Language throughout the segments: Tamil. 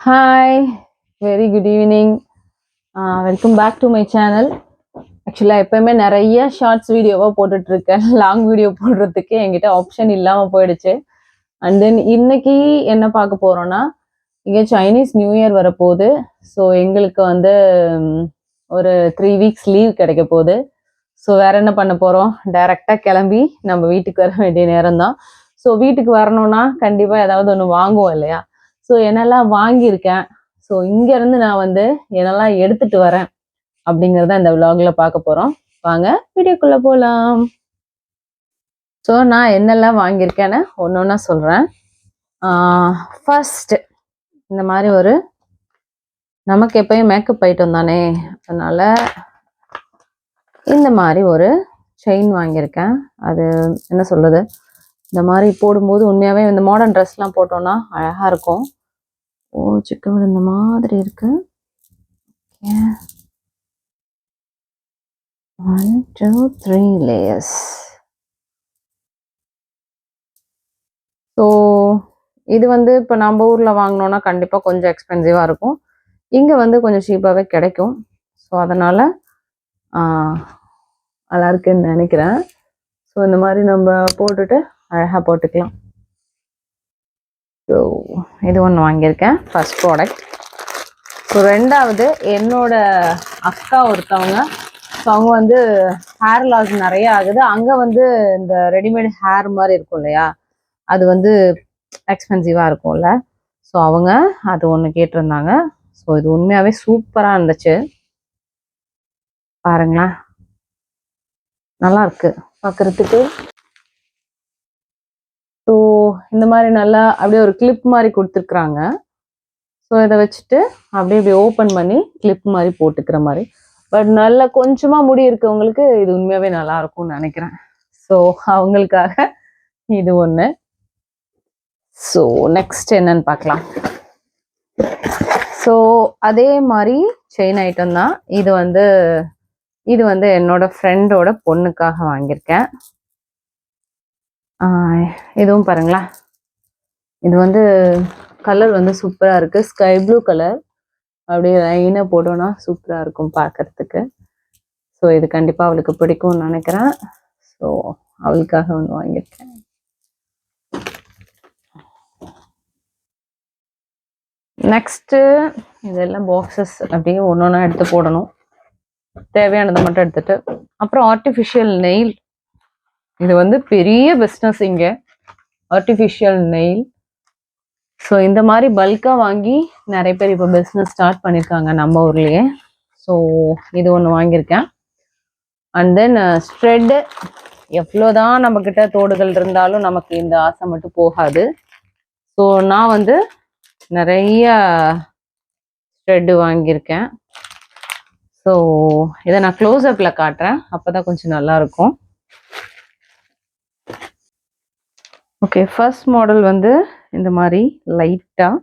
Hi very good evening welcome back to my channel ஆக்சுவலாக எப்பயுமே நிறைய ஷார்ட்ஸ் வீடியோவாக போட்டுட்டு இருக்கேன் லாங் வீடியோ போடுறதுக்கு என்கிட்ட ஆப்ஷன் இல்லாமல் போயிடுச்சு. அண்ட் தென் இன்னைக்கு என்ன பார்க்க போகிறோன்னா இங்கே சைனீஸ் நியூ இயர் வரப்போகுது. ஸோ எங்களுக்கு வந்து ஒரு த்ரீ வீக்ஸ் லீவ் கிடைக்க போகுது. ஸோ வேற என்ன பண்ண போகிறோம் டைரெக்டாக கிளம்பி நம்ம வீட்டுக்கு வர வேண்டிய நேரம் தான் ஸோ வீட்டுக்கு வரணும்னா கண்டிப்பாக ஏதாவது ஒன்று வாங்குவோம் இல்லையா? ஸோ என்னெல்லாம் வாங்கியிருக்கேன். ஸோ இங்கேருந்து நான் வந்து என்னெல்லாம் எடுத்துட்டு வரேன் அப்படிங்கிறத இந்த விலாகில் பார்க்க போகிறோம் வாங்க வீடியோக்குள்ளே போகலாம் ஸோ நான் என்னெல்லாம் வாங்கியிருக்கேன்னு ஒன்று ஒன்றா சொல்கிறேன் ஃபஸ்ட்டு இந்த மாதிரி ஒரு நமக்கு எப்பயும் மேக்கப் ஐட்டம் தானே. அதனால் இந்த மாதிரி ஒரு செயின் வாங்கியிருக்கேன். அது என்ன சொல்கிறது இந்த மாதிரி போடும்போது உண்மையாகவே இந்த மாடர்ன் ட்ரெஸ்லாம் போட்டோன்னா அழகாக இருக்கும். ஓ சிக்கன் விருந்த மாதிரி இருக்கு. One two three layers so இது வந்து இப்போ நம்ம ஊரில் வாங்கினோன்னா கண்டிப்பாக கொஞ்சம் எக்ஸ்பென்சிவாக இருக்கும். இங்கே வந்து கொஞ்சம் சீப்பாகவே கிடைக்கும். ஸோ அதனால் நல்லா இருக்குன்னு நினைக்கிறேன். ஸோ இந்த மாதிரி நம்ம போட்டுட்டு அழகாக போட்டுக்கலாம். ஸோ இது ஒன்று வாங்கியிருக்கேன் ஃபர்ஸ்ட் ப்ராடக்ட் ஸோ ரெண்டாவது என்னோட அக்கா ஒருத்தவங்க ஸோ அவங்க வந்து ஹேர் லாஸ் நிறைய ஆகுது. அங்கே வந்து இந்த ரெடிமேட் ஹேர் மாதிரி இருக்கும் இல்லையா? அது வந்து எக்ஸ்பென்சிவாக இருக்கும்ல. ஸோ அவங்க அது ஒன்று கேட்டிருந்தாங்க. ஸோ இது உண்மையாகவே சூப்பராக இருந்துச்சு. பாருங்களேன். நல்லா இருக்கு. பார்க்குறதுக்கு இந்த மாதிரி நல்லா அப்படியே ஒரு கிளிப் மாதிரி கொடுத்துருக்குறாங்க. ஸோ இதை வச்சுட்டு அப்படியே இப்படி ஓப்பன் பண்ணி கிளிப் மாதிரி போட்டுக்கிற மாதிரி. பட் நல்லா கொஞ்சமாக முடி இருக்கவங்களுக்கு இது உண்மையாகவே நல்லா இருக்கும்னு நினைக்கிறேன். ஸோ அவங்களுக்காக இது ஒன்று ஸோ நெக்ஸ்ட் என்னன்னு பார்க்கலாம். ஸோ அதே மாதிரி செயின் ஐட்டம் தான். இது வந்து இது வந்து என்னோட ஃப்ரெண்டோட பொண்ணுக்காக வாங்கியிருக்கேன். இதுவும் பாருங்களேன் இது வந்து கலர் வந்து சூப்பராக இருக்குது ஸ்கை ப்ளூ கலர். அப்படியே லைனாக போட்டோன்னா சூப்பராக இருக்கும் பார்க்கறதுக்கு ஸோ இது கண்டிப்பாக அவளுக்கு பிடிக்கும்னு நினைக்கிறேன். ஸோ அவளுக்காக ஒன்று வாங்கியிருக்கேன். நெக்ஸ்ட்டு இதெல்லாம் பாக்ஸஸ் அப்படியே ஒன்று ஒன்றா எடுத்து போடணும். தேவையானதை மட்டும் எடுத்துகிட்டு அப்புறம் ஆர்டிஃபிஷியல் நெயில் இது வந்து பெரிய பிஸ்னஸ் இங்கே. ஆர்டிஃபிஷியல் நெயில் ஸோ இந்த மாதிரி பல்காக வாங்கி நிறைய பேர் இப்போ பிஸ்னஸ் ஸ்டார்ட் பண்ணியிருக்காங்க நம்ம ஊர்லேயே. ஸோ இது ஒன்று வாங்கியிருக்கேன். அண்ட் தென் ஸ்ட்ரெட்டு எவ்வளோதான் நம்மக்கிட்ட தோடுகள் இருந்தாலும் நமக்கு இந்த ஆசை மட்டும் போகாது. ஸோ நான் வந்து நிறைய ஸ்ட்ரெட்டு வாங்கியிருக்கேன். ஸோ இதை நான் க்ளோஸ்அப்பில் காட்டுறேன். அப்போ தான் கொஞ்சம் நல்லாயிருக்கும் இருக்கும் ஓகே ஃபர்ஸ்ட் மாடல் வந்து இந்த மாதிரி லைட்டாக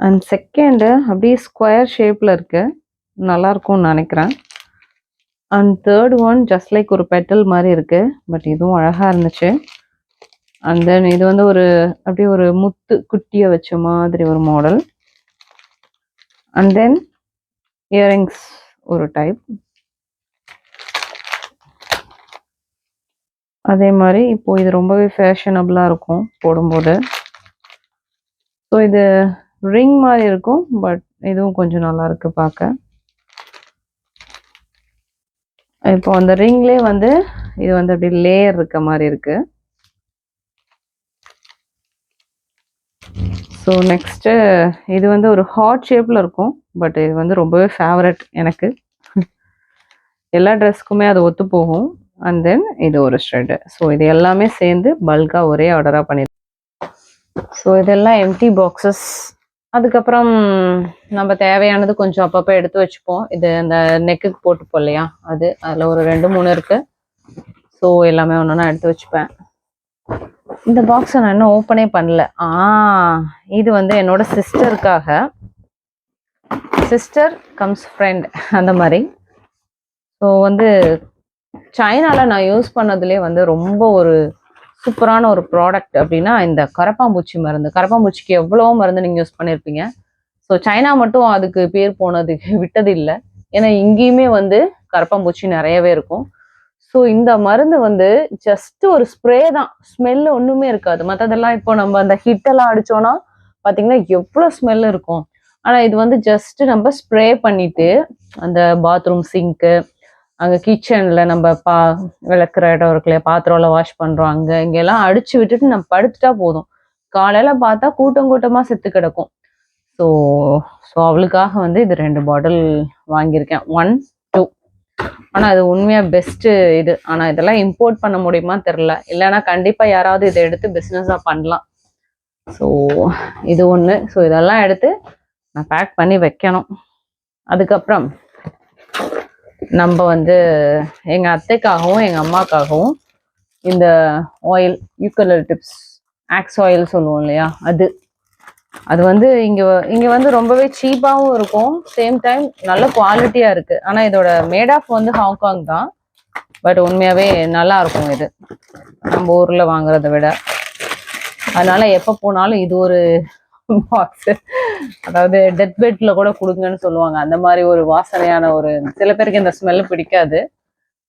அண்ட் செகண்டு அப்படியே ஸ்கொயர் ஷேப்பில் இருக்கு. நல்லா இருக்கும்னு நினைக்கிறேன். And third one just like ஒரு பெட்டல் மாதிரி இருக்கு. பட் இதுவும் அழகாக இருந்துச்சு. அண்ட் தென் இது வந்து ஒரு அப்படியே ஒரு முத்து குட்டியை வச்ச மாதிரி ஒரு மாடல் அண்ட் தென் இயரிங்ஸ் ஒரு டைப் அதே மாதிரி இப்போ இது ரொம்பவே ஃபேஷனபுளாக இருக்கும் போடும்போது. ஸோ இது ரிங் மாதிரி இருக்கும் பட் இதுவும் கொஞ்சம் நல்லா இருக்கு பார்க்க. இப்போ அந்த ரிங்லே வந்து இது வந்து அப்படி லேயர் இருக்க மாதிரி இருக்கு. ஸோ நெக்ஸ்ட்டு இது வந்து ஒரு ஹார்ட் ஷேப்பில் இருக்கும் பட் இது வந்து ரொம்பவே ஃபேவரட் எனக்கு. எல்லா ட்ரெஸ்க்குமே அது ஒத்து போகும் அண்ட் தென் இது ஒரு ஸ்ட்ரெட்டு ஸோ இது எல்லாமே சேர்ந்து பல்காக ஒரே ஆர்டராக பண்ணியிருக்கோம் ஸோ இதெல்லாம் எம்டி பாக்ஸஸ் அதுக்கப்புறம் நம்ம தேவையானது கொஞ்சம் அப்பப்போ எடுத்து வச்சுப்போம். இது அந்த நெக்குக்கு போட்டுப்போம் இல்லையா? அது. அதில் ஒரு ரெண்டு மூணு இருக்குது ஸோ எல்லாமே ஒன்று எடுத்து வச்சுப்பேன். இந்த பாக்ஸை நான் இன்னும் ஓப்பனே பண்ணல. ஆ இது வந்து என்னோட சிஸ்டருக்காக சிஸ்டர் கம்ஸ் ஃப்ரெண்ட் அந்த மாதிரி. ஸோ வந்து சைனால நான் யூஸ் பண்ணதுலேயே வந்து ரொம்ப ஒரு சூப்பரான ஒரு ப்ராடக்ட் அப்படின்னா இந்த கரப்பாம்பூச்சி மருந்து. கரப்பாம்பூச்சிக்கு எவ்வளோ மருந்து நீங்கள் யூஸ் பண்ணியிருப்பீங்க ஸோ சைனா மட்டும் அதுக்கு பேர் போனதுக்கு விட்டது இல்லை ஏன்னா இங்கேயுமே வந்து கரப்பாம்பூச்சி நிறையவே இருக்கும். ஸோ இந்த மருந்து வந்து ஜஸ்ட் ஒரு ஸ்ப்ரே தான். ஸ்மெல் ஒன்றுமே இருக்காது. மற்றதெல்லாம் இப்போ நம்ம அந்த ஹிட்டெல்லாம் அடிச்சோன்னா பார்த்தீங்கன்னா எவ்வளோ ஸ்மெல் இருக்கும். ஆனால் இது வந்து ஜஸ்ட் நம்ம ஸ்ப்ரே பண்ணிட்டு அந்த பாத்ரூம் சிங்க்கு அங்கே கிச்சனில் நம்ம பா விளக்குற இடம் இருக்கு இல்லையா பாத்திரம்லாம் வாஷ் பண்ணுறோம் அங்கே இங்கெல்லாம் அடிச்சு விட்டுட்டு நம்ம படுத்துட்டா போதும். காலையில் பார்த்தா கூட்டம் கூட்டமாக செத்து கிடக்கும். ஸோ ஸோ அவளுக்காக வந்து இது ரெண்டு பாட்டில் வாங்கியிருக்கேன். ஒன் டூ ஆனால் அது உண்மையாக பெஸ்ட்டு இது. ஆனால் இதெல்லாம் இம்போர்ட் பண்ண முடியுமா தெரில இல்லைன்னா கண்டிப்பாக யாராவது இதை எடுத்து பிஸ்னஸாக பண்ணலாம். ஸோ இது ஒன்று ஸோ இதெல்லாம் எடுத்து நான் பேக் பண்ணி வைக்கணும். அதுக்கப்புறம் நம்ம வந்து எங்கள் அத்தைக்காகவும் எங்கள் அம்மாக்காகவும் இந்த ஆயில் யூக்கலர் டிப்ஸ் ஆக்ஸ் ஆயில் சொல்லுவோம் இல்லையா? அது. அது வந்து இங்கே இங்கே வந்து ரொம்பவே சீப்பாகவும் இருக்கும். சேம் டைம் நல்ல குவாலிட்டியாக இருக்குது ஆனால் இதோட மேட் ஆஃப் வந்து ஹாங்காங் தான். பட் உண்மையாகவே நல்லா இருக்கும் இது. நம்ம ஊரில் வாங்குறத விட. அதனால எப்போ போனாலும் இது ஒரு பாக்ஸ் அதாவது டெத் பெட்ல கூட கொடுங்கன்னு சொல்லுவாங்க. அந்த மாதிரி ஒரு வாசனையான ஒரு சில பேருக்கு இந்த ஸ்மெல் பிடிக்காது.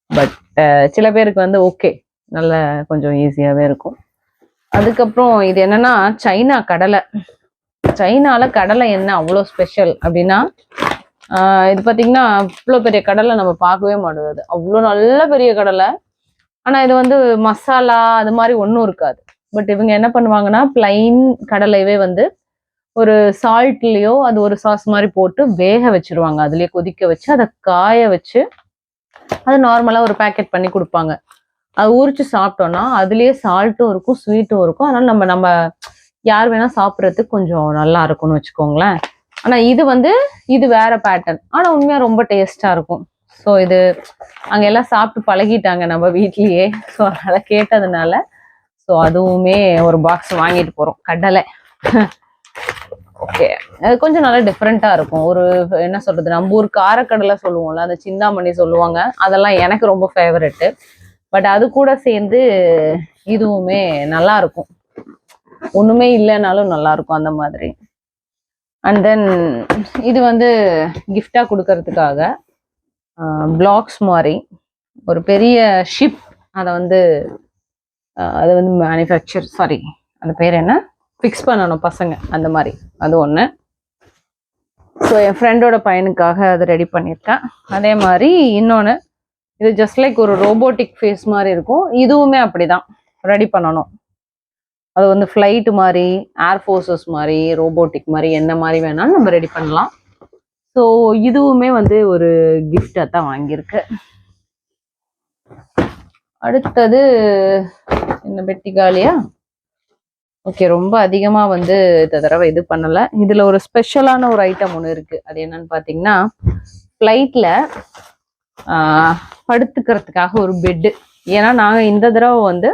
பட் சில பேருக்கு வந்து ஓகே நல்ல கொஞ்சம் ஈஸியாகவே இருக்கும். அதுக்கப்புறம் இது என்னன்னா சைனா கடலை. சைனால கடலை என்ன அவ்வளோ ஸ்பெஷல் அப்படின்னா இது பார்த்தீங்கன்னா இவ்வளோ பெரிய கடலை நம்ம பார்க்கவே மாட்டோம். அவ்வளோ நல்ல பெரிய கடலை. ஆனால் இது வந்து மசாலா அது மாதிரி ஒன்றும் இருக்காது. பட் இவங்க என்ன பண்ணுவாங்கன்னா பிளைன் கடலையவே வந்து ஒரு சால்ட்லேயோ அது ஒரு சாஸ் மாதிரி போட்டு வேக வச்சிருவாங்க. அதுலேயே கொதிக்க வச்சு அதை காய வச்சு அது நார்மலாக ஒரு பேக்கெட் பண்ணி கொடுப்பாங்க. அது உரிச்சு சாப்பிட்டோம்னா அதுலேயே சால்ட்டும் இருக்கும் ஸ்வீட்டும் இருக்கும். அதனால நம்ம நம்ம யார் வேணா சாப்பிட்றதுக்கு கொஞ்சம் நல்லா இருக்கும்னு வச்சுக்கோங்களேன். ஆனால் இது வந்து இது வேற பேட்டர்ன் ஆனால் உண்மையாக ரொம்ப டேஸ்ட்டாக இருக்கும். ஸோ இது அங்கே எல்லாம் சாப்பிட்டு பழகிட்டாங்க நம்ம வீட்லேயே. ஸோ அதனால் கேட்டதுனால ஸோ அதுவுமே ஒரு பாக்ஸ் வாங்கிட்டு போகிறோம் கடலை. ஓகே அது கொஞ்சம் நல்லா டிஃப்ரெண்ட்டாக இருக்கும். ஒரு என்ன சொல்கிறது நம்ம ஊர் காரக்கடலை சொல்லுவோம்ல அந்த சிந்தாமணி சொல்லுவாங்க. அதெல்லாம் எனக்கு ரொம்ப ஃபேவரெட்டு பட் அது கூட சேர்ந்து இதுவுமே நல்லா இருக்கும். ஒன்றுமே இல்லைனாலும் நல்லா இருக்கும் அந்த மாதிரி. அண்ட் தென் இது வந்து கிஃப்டாக கொடுக்கறதுக்காக பிளாக்ஸ் மாதிரி ஒரு பெரிய ஷிப் அதை வந்து அதை வந்து மேனுஃபேக்சர் சாரி அந்த பேர் என்ன? ஃபிக்ஸ் பண்ணணும் பசங்க. அந்த மாதிரி. அது ஒன்று ஸோ என் ஃப்ரெண்டோட பையனுக்காக அதை ரெடி பண்ணியிருக்கேன். அதே மாதிரி இன்னொன்று இது ஜஸ்ட் லைக் ஒரு ரோபோட்டிக் ஃபேஸ் மாதிரி இருக்கும். இதுவுமே அப்படிதான். ரெடி பண்ணணும். அது வந்து ஃப்ளைட் மாதிரி ஏர் ஃபோர்ஸஸ் மாதிரி ரோபோட்டிக் மாதிரி என்ன மாதிரி வேணாலும் நம்ம ரெடி பண்ணலாம். ஸோ இதுவுமே வந்து ஒரு கிஃப்டாக தான் வாங்கியிருக்கு. அடுத்தது என்ன பெட்டி காலியா? ஓகே ரொம்ப அதிகமாக வந்து இந்த தடவை இது பண்ணலை. இதில் ஒரு ஸ்பெஷலான ஒரு ஐட்டம் ஒன்று இருக்குது அது என்னன்னு பார்த்தீங்கன்னா ஃப்ளைட்டில் படுத்துக்கிறதுக்காக ஒரு பெட்டு ஏன்னா நாங்கள் இந்த தடவை வந்து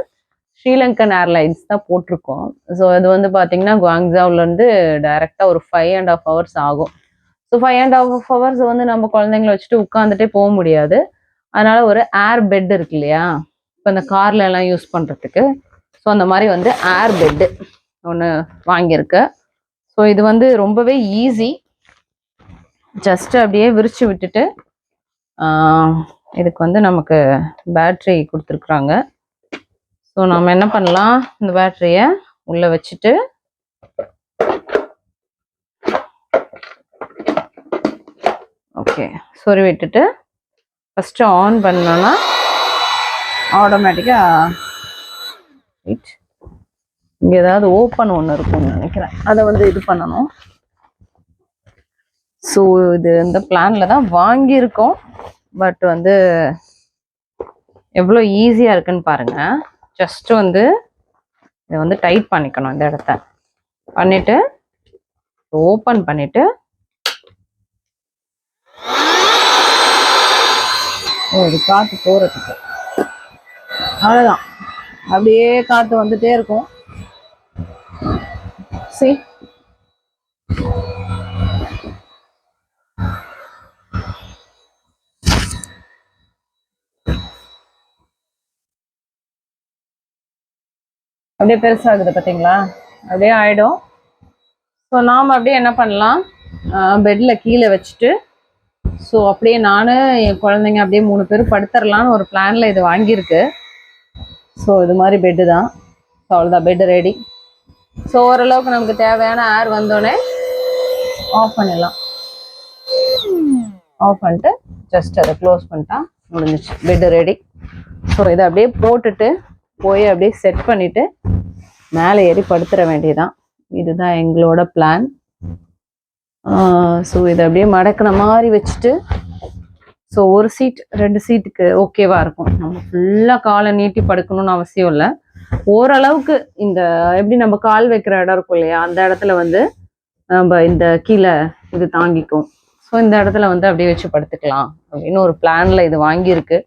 ஸ்ரீலங்கன் ஏர்லைன்ஸ் தான் போட்டிருக்கோம். ஸோ அது வந்து பார்த்தீங்கன்னா குவாங்ஸாவ்லேருந்து டைரெக்டாக ஒரு ஃபைவ் அண்ட் ஆஃப் ஹவர்ஸ் ஆகும். So five and half hours வந்து நம்ம குழந்தைங்கள வச்சுட்டு உட்காந்துட்டே போக முடியாது. அதனால ஒரு ஏர் பெட் இருக்கு இல்லையா? இப்போ இந்த கார்ல எல்லாம் யூஸ் பண்ணுறதுக்கு ஸோ அந்த மாதிரி வந்து ஏர் பெட்டு ஒன்று வாங்கியிருக்கு. ஸோ இது வந்து ரொம்பவே ஈஸி ஜஸ்ட் அப்படியே விரித்து விட்டுட்டு இதுக்கு வந்து நமக்கு பேட்ரி கொடுத்துருக்குறாங்க. ஸோ நம்ம என்ன பண்ணலாம்? இந்த பேட்டரியை உள்ளே வச்சுட்டு ஓகே சொறி விட்டுட்டு ஃபஸ்ட்டு ஆன் பண்ணோன்னா ஆட்டோமேட்டிக்காக ரைட் இங்கே ஏதாவது ஓப்பன் ஒன்று இருக்கும்னு நினைக்கிறேன். அதை வந்து இது பண்ணணும். ஸோ இது இந்த பிளானில் தான் வாங்கியிருக்கோம். பட் வந்து எவ்வளோ ஈஸியாக இருக்குன்னு பாருங்க. ஜஸ்ட் வந்து இதை வந்து டைட் பண்ணிக்கணும் இந்த இடத்த. பண்ணிட்டு ஓப்பன் பண்ணிட்டு ஓ இது காற்று போகிறதுக்கு அவ்வளோதான் அப்படியே காற்று வந்துட்டே இருக்கும். சரி அப்படியே பெருசாகுது பார்த்தீங்களா? அப்படியே ஆயிடும். ஸோ நாம் அப்படியே என்ன பண்ணலாம்? பெட்டில் கீழே வச்சுட்டு ஸோ அப்படியே நான் என் குழந்தைங்க அப்படியே மூணு பேர் படுத்துடலான்னு ஒரு பிளானில் இது வாங்கியிருக்கு. ஸோ இது மாதிரி பெட்டு தான். ஸோ அவ்வளோதான் பெட்டு ரெடி ஸோ ஓரளவுக்கு நமக்கு தேவையான ஏர் வந்தோடனே ஆஃப் பண்ணிடலாம். ஆஃப் பண்ணிட்டு ஜஸ்ட் அதை க்ளோஸ் பண்ணிட்டா முடிஞ்சிச்சு. பெட்டு ரெடி ஸோ இதை அப்படியே போட்டுட்டு போய் அப்படியே செட் பண்ணிவிட்டு மேலே ஏறி படுத்துற வேண்டியதான் இதுதான் எங்களோட பிளான் ஸோ இதை அப்படியே மடக்கின மாதிரி வச்சுட்டு ஸோ ஒரு சீட் ரெண்டு சீட்டுக்கு ஓகேவா இருக்கும். நம்ம ஃபுல்லாக காலை நீட்டி படுக்கணும்னு அவசியம் இல்லை. ஓரளவுக்கு இந்த எப்படி நம்ம கால் வைக்கிற இடம் இருக்கும் இல்லையா அந்த இடத்துல வந்து நம்ம இந்த கீழே இது தாங்கிக்கும். ஸோ இந்த இடத்துல வந்து அப்படியே வச்சு படுத்துக்கலாம். அப்படின்னு ஒரு பிளான்ல இது வாங்கியிருக்கு.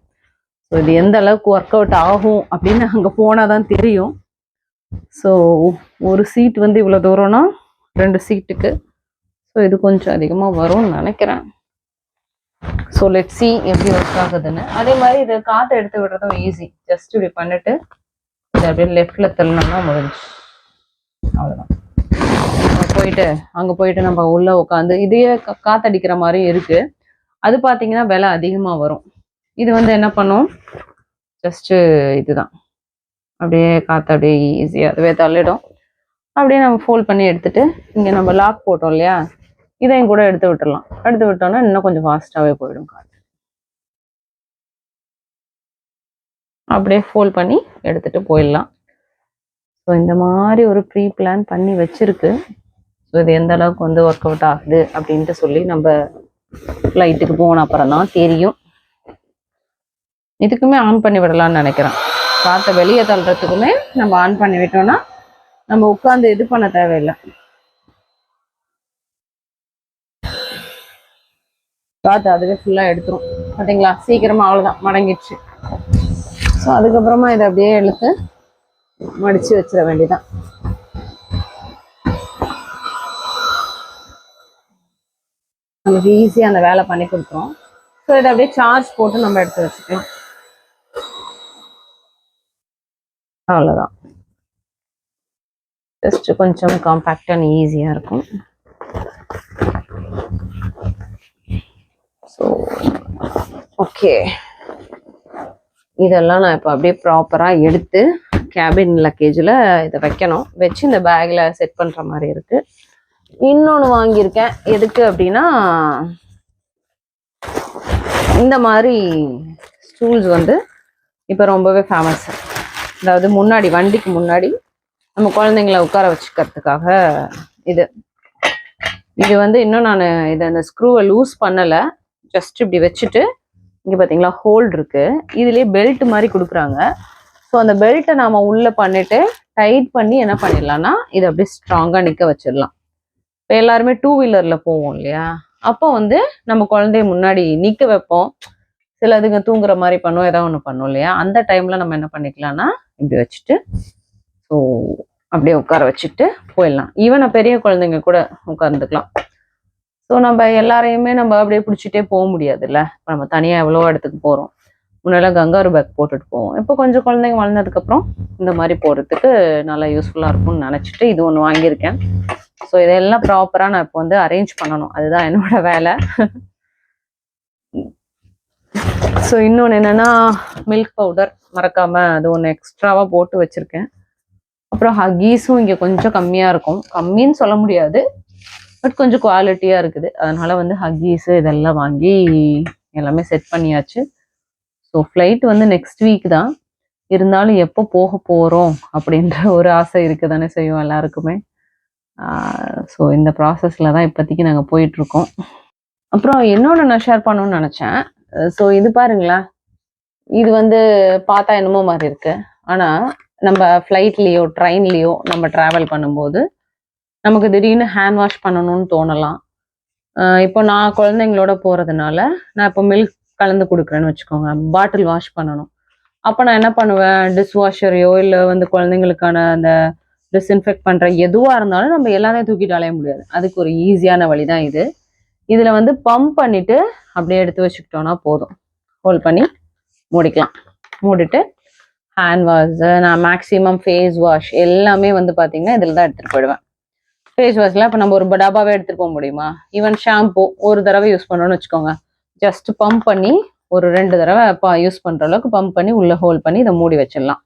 ஸோ இது எந்த அளவுக்கு ஒர்க் அவுட் ஆகும் அப்படின்னு அங்கே போனால் தான் தெரியும். ஸோ ஒரு சீட் வந்து இவ்வளோ தூரம்னா ரெண்டு சீட்டுக்கு ஸோ இது கொஞ்சம் அதிகமாக வரும்னு நினைக்கிறேன். ஸோ லெட் சி எப்படி ஒர்க் ஆகுதுன்னு. அதே மாதிரி இதை காற்று எடுத்து விடுறதும் ஈஸி ஜஸ்ட் இப்படி பண்ணிட்டு இதை அப்படியே லெஃப்டில் தள்ளணும்னா முடிஞ்சு அவ்வளோதான் போயிட்டு அங்கே போயிட்டு நம்ம உள்ளே உட்காந்து இதையே கா- காத்தடிக்கிற மாதிரியும் இருக்கு. அது பார்த்தீங்கன்னா விலை அதிகமாக வரும். இது வந்து என்ன பண்ணும்? ஜஸ்ட்டு இதுதான். அப்படியே காற்று அப்படியே ஈஸியாக அதுவே தள்ளிடும். அப்படியே நம்ம ஃபோல்ட் பண்ணி எடுத்துட்டு இங்கே நம்ம லாக் போட்டோம் இல்லையா? இதையும் கூட எடுத்து விட்டுடலாம் எடுத்து விட்டோம்னா இன்னும் கொஞ்சம் ஃபாஸ்ட்டாகவே போயிடும் காற்று. அப்படியே ஃபோல்ட் பண்ணி எடுத்துட்டு போயிடலாம். ஸோ இந்த மாதிரி ஒரு ப்ரீ பிளான் பண்ணி வச்சிருக்கு. ஸோ இது எந்த அளவுக்கு வந்து ஒர்க் அவுட் ஆகுது அப்படின்ட்டு சொல்லி நம்ம ஃப்ளைட்டுக்கு போன அப்புறம் தான் தெரியும். இதுக்குமே ஆன் பண்ணி விடலாம்னு நினைக்கிறேன். காற்றை வெளியே தள்ளுறதுக்குமே நம்ம ஆன் பண்ணி விட்டோம்னா நம்ம உட்காந்து இது பண்ண தேவையில்லை. காற்று அதுவே ஃபுல்லாக எடுத்துரும். பார்த்தீங்களா சீக்கிரமா அவ்வளோதான் மடங்கிடுச்சு. ஸோ அதுக்கப்புறமா இதை அப்படியே எடுத்து மடிச்சு வச்சிட வேண்டியதான் நமக்கு ஈஸியாக அந்த வேலை பண்ணி கொடுத்துரும். ஸோ இதை அப்படியே சார்ஜ் போட்டு நம்ம எடுத்து வச்சுக்கலாம். அவ்வளோதான் ஜஸ்ட் கொஞ்சம் காம்பேக்ட் அண்ட் ஈஸியாக இருக்கும். ஸோ ஓகே இதெல்லாம் நான் இப்போ அப்படியே ப்ராப்பராக எடுத்து கேபின் லக்கேஜில் இதை வைக்கணும். வச்சு இந்த பேக்கில் செட் பண்ணுற மாதிரி இருக்குது இன்னொன்று வாங்கியிருக்கேன். எதுக்கு அப்படின்னா இந்த மாதிரி ஸ்டூல்ஸ் வந்து இப்போ ரொம்பவே ஃபேமஸ் அதாவது முன்னாடி வண்டிக்கு முன்னாடி நம்ம குழந்தைங்கள உட்கார வச்சுக்கிறதுக்காக இது. இது வந்து இன்னும் நான் இதை அந்த ஸ்க்ரூவை லூஸ் பண்ணலை. ஜஸ்ட் இப்படி வச்சுட்டு இங்கே பார்த்தீங்களா ஹோல்ட் இருக்கு. இதுலேயே பெல்ட் மாதிரி கொடுக்குறாங்க. ஸோ அந்த பெல்ட்டை நாம உள்ளே பண்ணிட்டு டைட் பண்ணி என்ன பண்ணிடலாம்னா இதை அப்படியே ஸ்ட்ராங்காக நிற்க வச்சிடலாம். இப்போ எல்லாருமே டூ வீலரில் போவோம் இல்லையா? அப்போ வந்து நம்ம குழந்தைய முன்னாடி நிற்க வைப்போம். சில அதுங்க தூங்குற மாதிரி பண்ணும் ஏதாவது ஒன்று பண்ணும் இல்லையா? அந்த டைம்ல நம்ம என்ன பண்ணிக்கலாம்னா இப்படி வச்சுட்டு ஸோ அப்படியே உட்கார வச்சுட்டு போயிடலாம். ஈவன் பெரிய குழந்தைங்க கூட உட்கார்ந்துக்கலாம். ஸோ நம்ம எல்லாரையுமே நம்ம அப்படியே பிடிச்சிட்டே போக முடியாதுல்ல? இப்போ நம்ம தனியாக எவ்வளோ இடத்துக்கு போகிறோம் முன்னெல்லாம் கங்காரு பேக் போட்டுட்டு போவோம். இப்போ கொஞ்சம் குழந்தைங்க வளர்ந்ததுக்கப்புறம் இந்த மாதிரி போகிறதுக்கு நல்லா யூஸ்ஃபுல்லாக இருக்கும்னு நினச்சிட்டு இது ஒன்று வாங்கியிருக்கேன். ஸோ இதெல்லாம் ப்ராப்பராக நான் இப்போ வந்து அரேஞ்ச் பண்ணணும். அதுதான் என்னோட வேலை. ஸோ இன்னொன்று என்னென்னா மில்க் பவுடர் மறக்காமல் அது ஒன்று எக்ஸ்ட்ராவாக போட்டு வச்சுருக்கேன். அப்புறம் ஹக்கீஸும் இங்கே கொஞ்சம் கம்மியாக இருக்கும். கம்மின்னு சொல்ல முடியாது. பட் கொஞ்சம் குவாலிட்டியாக இருக்குது. அதனால் வந்து ஹக்கீஸு இதெல்லாம் வாங்கி எல்லாமே செட் பண்ணியாச்சு. ஸோ ஃப்ளைட் வந்து நெக்ஸ்ட் வீக் தான். இருந்தாலும் எப்போ போக போகிறோம் அப்படின்ற ஒரு ஆசை இருக்க தானே செய்யும் எல்லாருக்குமே. ஸோ இந்த ப்ராசஸில் தான் இப்போதைக்கு நாங்கள் போயிட்டுருக்கோம். அப்புறம் இன்னொன்று நான் ஷேர் பண்ணணும்னு நினச்சேன். ஸோ இது பாருங்களேன் இது வந்து பார்த்தா என்னமோ மாதிரி இருக்குது ஆனால் நம்ம ஃப்ளைட்லேயோ ட்ரெயின்லேயோ நம்ம ட்ராவல் பண்ணும்போது நமக்கு திடீர்னு ஹேண்ட் வாஷ் பண்ணணும்னு தோணலாம். இப்போ நான் குழந்தைங்களோட போகிறதுனால நான் இப்போ மில்க் கலந்து கொடுக்குறேன்னு வச்சுக்கோங்க. பாட்டில் வாஷ் பண்ணணும். அப்போ நான் என்ன பண்ணுவேன்? டிஷ் வாஷரையோ இல்லை வந்து குழந்தைங்களுக்கான அந்த டிஸ்இன்ஃபெக்ட் பண்ணுற எதுவாக இருந்தாலும் நம்ம எல்லாத்தையும் தூக்கிட்டு அலைய முடியாது. அதுக்கு ஒரு ஈஸியான வழி தான் இது. இதில் வந்து பம்ப் பண்ணிவிட்டு அப்படியே எடுத்து வச்சுக்கிட்டோம்னா போதும். ஹோல்ட் பண்ணி மூடிக்கலாம். மூடிட்டு ஹேண்ட் வாஷ் நான் மேக்ஸிமம் ஃபேஸ் வாஷ் எல்லாமே வந்து பார்த்தீங்கன்னா இதில் தான் எடுத்துகிட்டு போயிடுவேன். ஃபேஸ் வாஷ்லாம் இப்போ நம்ம ஒரு டப்பாவே எடுத்துகிட்டு போக முடியுமா? ஈவன் ஷாம்பு ஒரு தடவை யூஸ் பண்ணோன்னு வச்சுக்கோங்க. ஜஸ்ட் பம்ப் பண்ணி ஒரு ரெண்டு தடவை இப்போ யூஸ் பண்ணுற அளவுக்கு பம்ப் பண்ணி உள்ளே ஹோல்ட் பண்ணி இதை மூடி வச்சிடலாம்.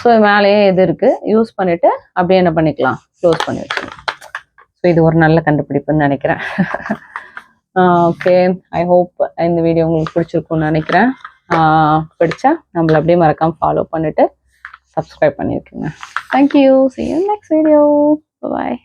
ஸோ மேலேயே இது இருக்குது யூஸ் பண்ணிவிட்டு அப்படியே என்ன பண்ணிக்கலாம்? க்ளோஸ் பண்ணி வச்சுக்கலாம் ஸோ இது ஒரு நல்ல கண்டுபிடிப்புன்னு நினைக்கிறேன். ஓகே ஐ ஹோப் இந்த வீடியோ உங்களுக்கு பிடிச்சிருக்கும்னு நினைக்கிறேன். பிடிச்சா நம்மள அப்படியே மறக்காமல் ஃபாலோ பண்ணிவிட்டு சப்ஸ்கிரைப் பண்ணியிருக்கீங்க thank you see you next video bye